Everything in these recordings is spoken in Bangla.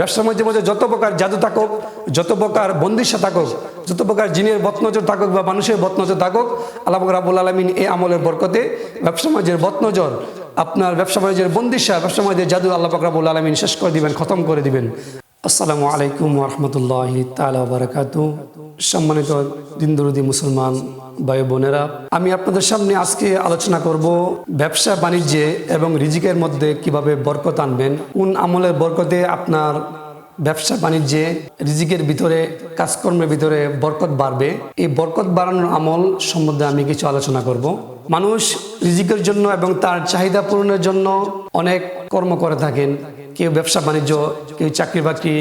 ব্যবসার মধ্যে মধ্যে যত প্রকার জাদু থাকুক, যত প্রকার বন্দিশা থাকুক, যত প্রকার জিনের বতনজর থাকুক বা মানুষের বতনজর থাকুক, আল্লাহ রাবুল আলমিন এই আমলের বরকতে ব্যবসা বাণিজ্যের বতনজর আপনার ব্যবসা বাণিজ্যের বন্দিশা ব্যবসা বাণিজ্যের জাদু আল্লাহ রাবুল আলমিন শেষ করে দিবেন, খতম করে দিবেন। আসসালামু আলাইকুম রহমতুল্লাহ তালা বারাকাতু সম্মানিত দিনদরুদি মুসলমান ভাই বোনেরা, আমি আপনাদের সামনে আজকে আলোচনা করব ব্যবসা বাণিজ্যে এবং রিজিকের মধ্যে কীভাবে বরকত আনবেন, কোন আমলের বরকতে আপনার ব্যবসা বাণিজ্যে রিজিকের ভিতরে, কাজকর্মের ভিতরে বরকত বাড়বে। এই বরকত বাড়ানোর আমল সম্বন্ধে আমি কিছু আলোচনা করব। মানুষ রিজিকের জন্য এবং তার চাহিদা পূরণের জন্য অনেক কর্ম করে থাকেন। কেউ ব্যবসা বাণিজ্য, কেউ চাকরি বাকরি,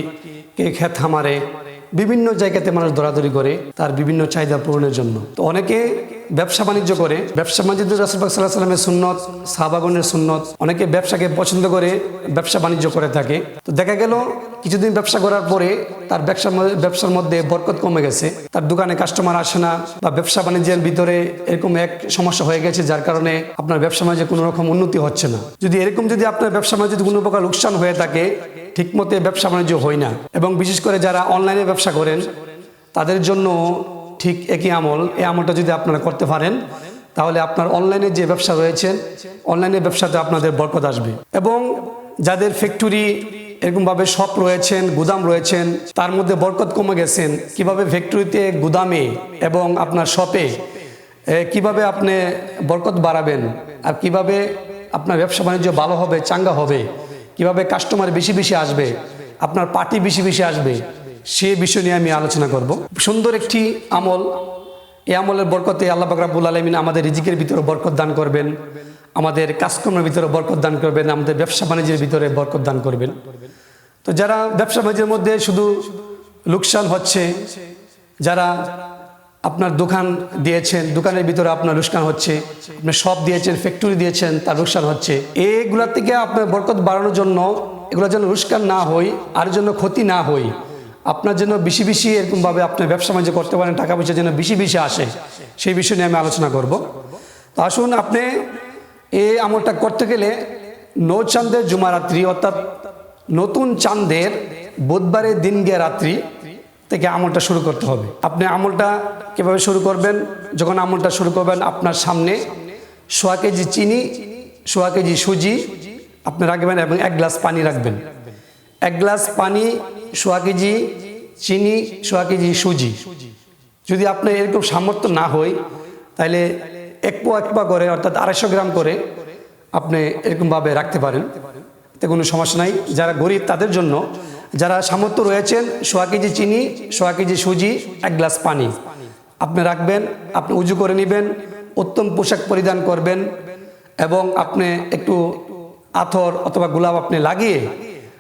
কেউ খেত খামারে বিভিন্ন জায়গাতে মানুষ দরাদরি করে তার বিভিন্ন চাহিদা পূরণের জন্য। তো অনেকে ব্যবসা বাণিজ্য করে, ব্যবসা বাণিজ্য রাসুলবাগ সাল্লাহ সাল্লামের সুন্নত সাহাবাগনের সুন্নত, অনেকে ব্যবসাকে পছন্দ করে, ব্যবসা বাণিজ্য করে থাকে। তো দেখা গেল, কিছুদিন ব্যবসা করার পরে তার ব্যবসা ব্যবসার মধ্যে বরকত কমে গেছে। তার দোকানে কাস্টমার আসে না, বা ব্যবসা বাণিজ্যের ভিতরে এরকম এক সমস্যা হয়ে গেছে, যার কারণে আপনার ব্যবসা বাণিজ্যে কোনো রকম উন্নতি হচ্ছে না। যদি এরকম যদি আপনার ব্যবসা বাণিজ্যে কোনো প্রকার লোকসান হয়ে থাকে, ঠিকমতো ব্যবসা বাণিজ্য হয় না। এবং বিশেষ করে যারা অনলাইনে ব্যবসা করেন, তাদের জন্য ঠিক একই আমল, এই আমলটা যদি আপনারা করতে পারেন, তাহলে আপনার অনলাইনে যে ব্যবসা রয়েছে অনলাইনে ব্যবসাতে আপনাদের বরকত আসবে। এবং যাদের ফ্যাক্টরি এরকমভাবে শপ রয়েছেন, গুদাম রয়েছেন, তার মধ্যে বরকত কমে গেছেন, কীভাবে ফ্যাক্টরিতে গুদামে এবং আপনার শপে কীভাবে আপনি বরকত বাড়াবেন, আর কীভাবে আপনার ব্যবসা বাণিজ্য ভালো হবে, চাঙ্গা হবে, কীভাবে কাস্টমার বেশি বেশি আসবে, আপনার পার্টি বেশি বেশি আসবে সে বিষয় নিয়ে আমি আলোচনা করব। সুন্দর একটি আমল। এই আমলের বরকতে আল্লাহ বাকরাবুল আলমিন আমাদের রিজিকের ভিতরে বরকত দান করবেন, আমাদের কাজকর্মের ভিতরে বরকত দান করবেন, আমাদের ব্যবসা বাণিজ্যের ভিতরে বরকত দান করবেন। তো যারা ব্যবসা বাণিজ্যের মধ্যে শুধু লোকসান হচ্ছে, যারা আপনার দোকান দিয়েছেন, দোকানের ভিতরে আপনার লোকসান হচ্ছে, আপনি শপ দিয়েছেন ফ্যাক্টরি দিয়েছেন, তার লোকসান হচ্ছে। এগুলা থেকে আপনার বরকত বাড়ানোর জন্য এগুলো যেন লোকসান না হই, আর জন্য ক্ষতি না হই। আপনার জন্য বেশি বেশি এরকমভাবে আপনার ব্যবসা বাণিজ্য করতে পারেন টাকা পয়সা যেন বেশি বেশি আসে, সেই বিষয় নিয়ে আমি আলোচনা করব। তো আসুন আপনি এই আমলটা করতে গেলে নৌ চাঁদের জুমারাত্রি অর্থাৎ নতুন চাঁদের বুধবারের দিন গিয়ে রাত্রি থেকে আমলটা শুরু করতে হবে। আপনি আমলটা কীভাবে শুরু করবেন? যখন আমলটা শুরু করবেন, আপনার সামনে সোয়া কেজি চিনি, সোয়া কেজি সুজি আপনি রাখবেন এবং এক গ্লাস পানি রাখবেন। এক গ্লাস পানি সোয়া কেজি চিনি, সোয়া কেজি সুজি। যদি আপনার এরকম সামর্থ্য না হয়, তাহলে এক পো এক পা করে, অর্থাৎ আড়াইশো গ্রাম করে আপনি এরকমভাবে রাখতে পারেন। এতে কোনো সমস্যা নাই। যারা গরিব, তাদের জন্য যারা সামর্থ্য রয়েছেন, সোয়া কেজি চিনি, সোয়া কেজি সুজি, এক গ্লাস পানি। আপনি রাখবেন, আপনি উজু করে নেবেন, উত্তম পোশাক পরিধান করবেন এবং আপনি একটু আথর অথবা গোলাপ আপনি লাগিয়ে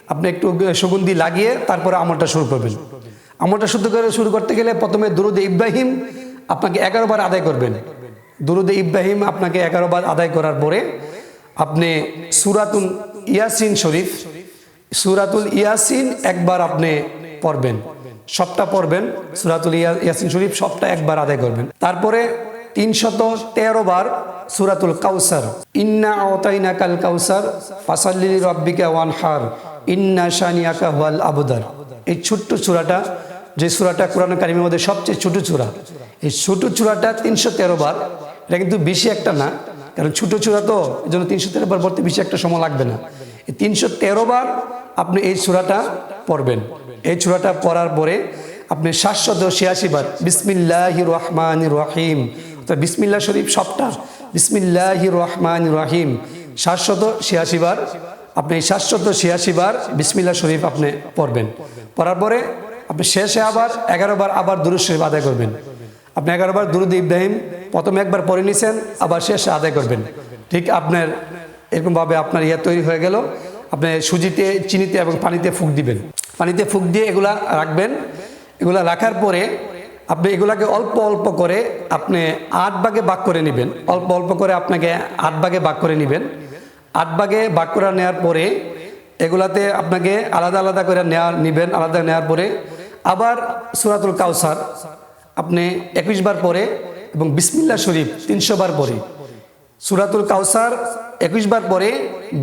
আপনি একটু সুগন্ধি লাগিয়ে তারপরে আমলটা শুরু করবেন। আমলটা শুরু করে শুরু করতে গেলে প্রথমে দুরুদ ইব্রাহিম আপনাকে এগারো বার আদায় করবেন। দুরুদ ইব্রাহিম আপনাকে এগারো বার আদায় করার পরে আপনি সুরাতুল ইয়াসিন শরীফ, সুরাতুল ইয়াসিন একবার আপনি পড়বেন। সবটা পড়বেন, সুরাতুল ইয়া- ইয়াসিন শরীফ সবটা একবার আদায় করবেন। তারপরে তিনশত তেরো বার সুরাতুল কাউসার। ইন্না আওতাইনা কাল কাউসার, ফাসাল্লি রব্বিকা ওয়ান হার ইন্না শানিয়াকা ওয়াল আবুদার। এই ছোট্ট চূড়াটা যে চূড়াটা কোরআন কারিমের মধ্যে সবচেয়ে ছোট চূড়া এই ছোট চূড়াটা তিনশো তেরো বার, এটা কিন্তু বেশি একটা না, কারণ ছোট চূড়া তো এই জন্য তিনশো তেরো বার পড়তে বেশি একটা সময় লাগবে না। এই তিনশো তেরো বার আপনি এই চূড়াটা পড়বেন। এই চূড়াটা পড়ার পরে আপনি সাতশত ছিয়াশি বার বিসমিল্লাহ রহমান রহিম অর্থাৎ বিসমিল্লাহ শরীফ সবটা। বিসমিল্লাহ রহমান রহিম। সাতশত ছিয়াশি বার আপনি সাতশত ছিয়াশি বার বিসমিল্লাহ শরীফ আপনি পড়বেন। পড়ার পরে আপনি শেষে আবার এগারো বার আবার দুরুদ শরীফ আদায় করবেন। আপনি এগারো বার দুরুদ ইব্রাহিম প্রথমে একবার পড়ে নিছেন, আবার শেষে আদায় করবেন। ঠিক আপনার এরকমভাবে আপনার ইয়ে তৈরি হয়ে গেল। আপনি সুজিতে, চিনিতে এবং পানিতে ফুক দিবেন। পানিতে ফুক দিয়ে এগুলা রাখবেন। এগুলা রাখার পরে আপনি এগুলাকে অল্প অল্প করে আপনি আট ভাগে ভাগ করে নেবেন। অল্প অল্প করে আপনাকে আট ভাগে ভাগ করে নেবেন। আট ভাগে ভাগ করে নেওয়ার পরে এগুলাতে আপনাকে আলাদা আলাদা করে নেওয়া নেবেন, আলাদা নেওয়ার পরে আবার সুরাতুল কাউসার আপনি একুশ বার পরে এবং বিসমিল্লা শরীফ তিনশো বার পরে সুরাতুল কাউসার একুশ বার পরে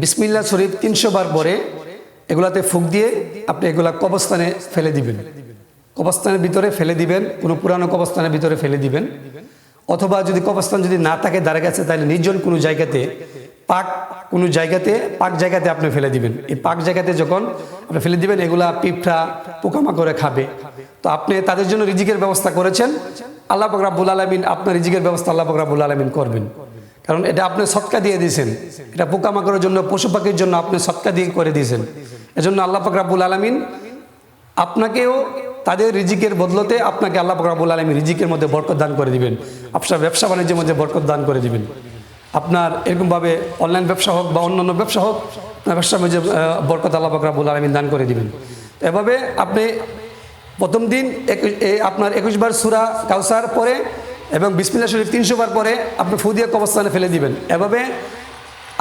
বিসমিল্লা শরীফ তিনশো বার পরে এগুলাতে ফুক দিয়ে আপনি এগুলা কবস্থানে ফেলে দিবেন। কবস্থানের ভিতরে ফেলে দিবেন, কোনো পুরানো কবস্থানের ভিতরে ফেলে দিবেন। অথবা যদি কবস্থান যদি না থাকে দাঁড়া গেছে, তাহলে নির্জন কোনো জায়গাতে, পাক কোনো জায়গাতে, পাক জায়গাতে আপনি ফেলে দিবেন। এই পাক জায়গাতে যখন আপনি ফেলে দিবেন, এগুলা পিঁপড়া পোকামাকড়ে খাবে। তো আপনি তাদের জন্য রিজিকের ব্যবস্থা করেছেন। আল্লাহ পাক রাব্বুল আলমিন আপনার রিজিকের ব্যবস্থা আল্লাহ পাক রাব্বুল আলমিন করবেন। কারণ এটা আপনি সৎকা দিয়ে দিয়েছেন। এটা পোকামাকড়ের জন্য, পশু পাখির জন্য আপনি সৎকা দিয়ে করে দিয়েছেন। এজন্য আল্লাহ পাক আলমিন আপনাকেও তাদের রিজিকের বদলতে আপনাকে আল্লাহ পাক রাব্বুল আলমী রিজিকের মধ্যে বরকত দান করে দিবেন। আপনার ব্যবসা বাণিজ্যের মধ্যে বরকত দান করে দিবেন। আপনার এরকমভাবে অনলাইন ব্যবসা হোক বা অন্যান্য ব্যবসা হোক ব্যবসার মধ্যে বরকত আল্লাহ পাক রাব্বুল আলমিন দান করে দিবেন। এভাবে আপনি প্রথম দিন আপনার একুশ বার সুরা কাউসার পরে এবং বিসমিল্লা শরীফ তিনশো বার পরে আপনি ফুদিয়া কবস্থানে ফেলে দিবেন। এভাবে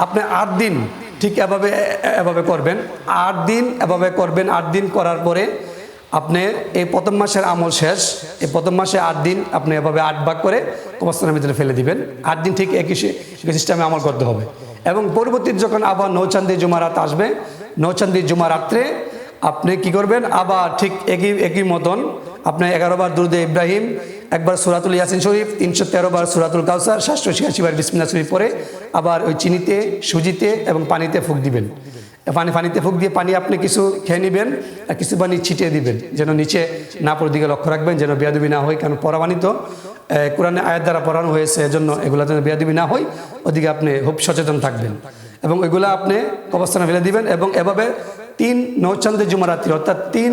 আপনি আট দিন ঠিক এভাবে এভাবে করবেন। আট দিন এভাবে করবেন, আট দিন করার পরে আপনি এই প্রথম মাসের আমল শেষ, এই প্রথম মাসে আট দিন আপনি এভাবে আট ভাগ করে কবস্থানের ভিতরে ফেলে দিবেন। আট দিন ঠিক একই সিস্টেমে আমল করতে হবে। এবং পরবর্তী যখন আবার নৌচান্দি জুমারাত আসবে নৌচান্দি জুমা রাত্রে আপনি কি করবেন? আবার ঠিক একই একই মতন আপনি এগারো বার দুরুদে ইব্রাহিম, একবার সুরাতুল ইয়াসিন শরীফ, তিনশো তেরো বার সুরাতুল কাউসার, সাতশো ছিয়াশি বার বিসমিল্লা শরীফ পরে আবার ওই চিনিতে, সুজিতে এবং পানিতে ফুক দিবেন। পানি পানিতে ফুক দিয়ে পানি আপনি কিছু খেয়ে নেবেন আর কিছু পানি ছিটিয়ে দিবেন, যেন নিচে না পড়ে, দিকে লক্ষ্য রাখবেন, যেন বেয়াদুবি না হয়, কারণ পরামানি তো কোরআনে আয়াত দ্বারা পড়ানো হয়েছে, এজন্য এগুলো যেন বেয়াদুবি না হয়, ওদিকে আপনি খুব সচেতন থাকবেন। এবং এগুলো আপনি অবস্থানে ফেলে দিবেন এবং এভাবে তিন নৌচান্দে জুমারাত্রি অর্থাৎ তিন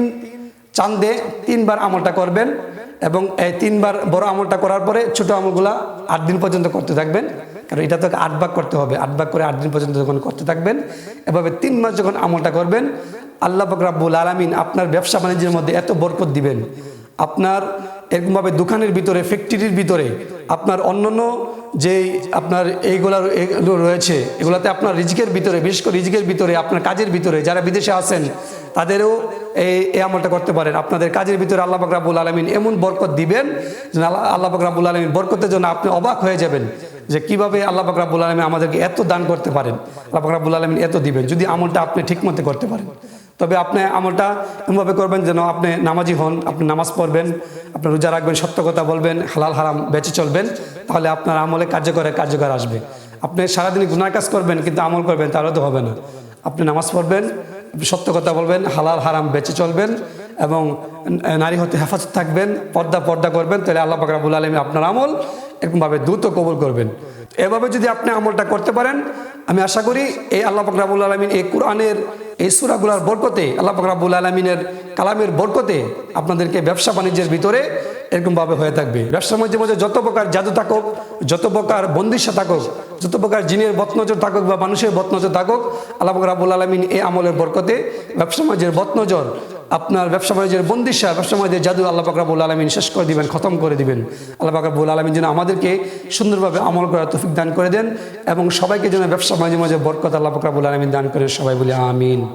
চান্দে তিনবার আমলটা করবেন এবং এই তিনবার বড় আমলটা করার পরে ছোট আমলগুলা আট দিন পর্যন্ত করতে থাকবেন। কারণ এটা তো আট ভাগ করতে হবে। আট ভাগ করে আট দিন পর্যন্ত যখন করতে থাকবেন, এভাবে তিন মাস যখন আমলটা করবেন, আল্লাহ রাব্বুল আলামিন আপনার ব্যবসা বাণিজ্যের মধ্যে এত বরকত দিবেন। আপনার এরকমভাবে দোকানের ভিতরে ফ্যাক্টরির ভিতরে, আপনার অন্যান্য যেই আপনার এইগুলা রয়েছে, এগুলাতে আপনার রিজিকের ভিতরে, বিশেষ করে রিজিকের ভিতরে, আপনার কাজের ভিতরে, যারা বিদেশে আছেন, তাদেরও এই এই আমলটা করতে পারেন। আপনাদের কাজের ভিতরে আল্লাহ পাক রাব্বুল আলমিন এমন বরকত দিবেন আল্লাহ পাক আলমিন বরকতের জন্য আপনি অবাক হয়ে যাবেন। যে কীভাবে আল্লাহ পাক রাব্বুল আলমিন আমাদেরকে এত দান করতে পারেন? আল্লাহ পাক রাব্বুল এত দিবেন, যদি আমলটা আপনি ঠিক মতো করতে পারেন। তবে আপনি আমলটা এমনভাবে করবেন যেন আপনি নামাজি হন, আপনি নামাজ পড়বেন, আপনি রোজা রাখবেন, সত্য কথা বলবেন, হালাল হারাম বেঁচে চলবেন, তাহলে আপনার আমলে কার্যকরে কার্যকর আসবে। আপনি সারাদিন গুনার কাজ করবেন, কিন্তু আমল করবেন, তাহলে তো হবে না। আপনি নামাজ পড়বেন সত্য কথা বলবেন, হালাল হারাম বেঁচে চলবেন এবং নারী হতে হেফাজত থাকবেন, পর্দা পর্দা করবেন, তাহলে আল্লাহ পাক রাব্বুল আলমী আপনার আমল এরকমভাবে দ্রুত কবুল করবেন। এভাবে যদি আপনি আমলটা করতে পারেন, আমি আশা করি এই আল্লাহ পাক রাব্বুল আলমিন এই কোরআনের এই সুরাগুলার বরকতে, আল্লাহ পাক রাব্বুল আলমিনের কালামের বরকতে আপনাদেরকে ব্যবসা বাণিজ্যের ভিতরে এরকমভাবে হয়ে থাকবে। ব্যবসার মধ্যে মধ্যে যত প্রকার জাদু থাকুক, যত প্রকার বন্দিশা থাকুক, যত প্রকার জিনের বতনজর থাকুক বা মানুষের বতনজর থাকুক, আল্লাহ পাক রাব্বুল আলমিন এই আমলের বরকতে ব্যবসা বাণিজ্যের বতনজর আপনার ব্যবসা বাণিজ্যের বন্দিশা ব্যবসা বাণিজ্যের জাদু আল্লাহ পাকরাবুল আলমিন শেষ করে দিবেন, খতম করে দিবেন। আল্লাহ পাকরাবুল আলমিন যেন আমাদেরকে সুন্দরভাবে আমল করার তফিক দান করে দেন এবং সবাইকে যেন ব্যবসা বাণিজ্যের মাঝে বরকত আল্লাহ পাকরাবুল আলমিন দান করে সবাই বলে, আমিন।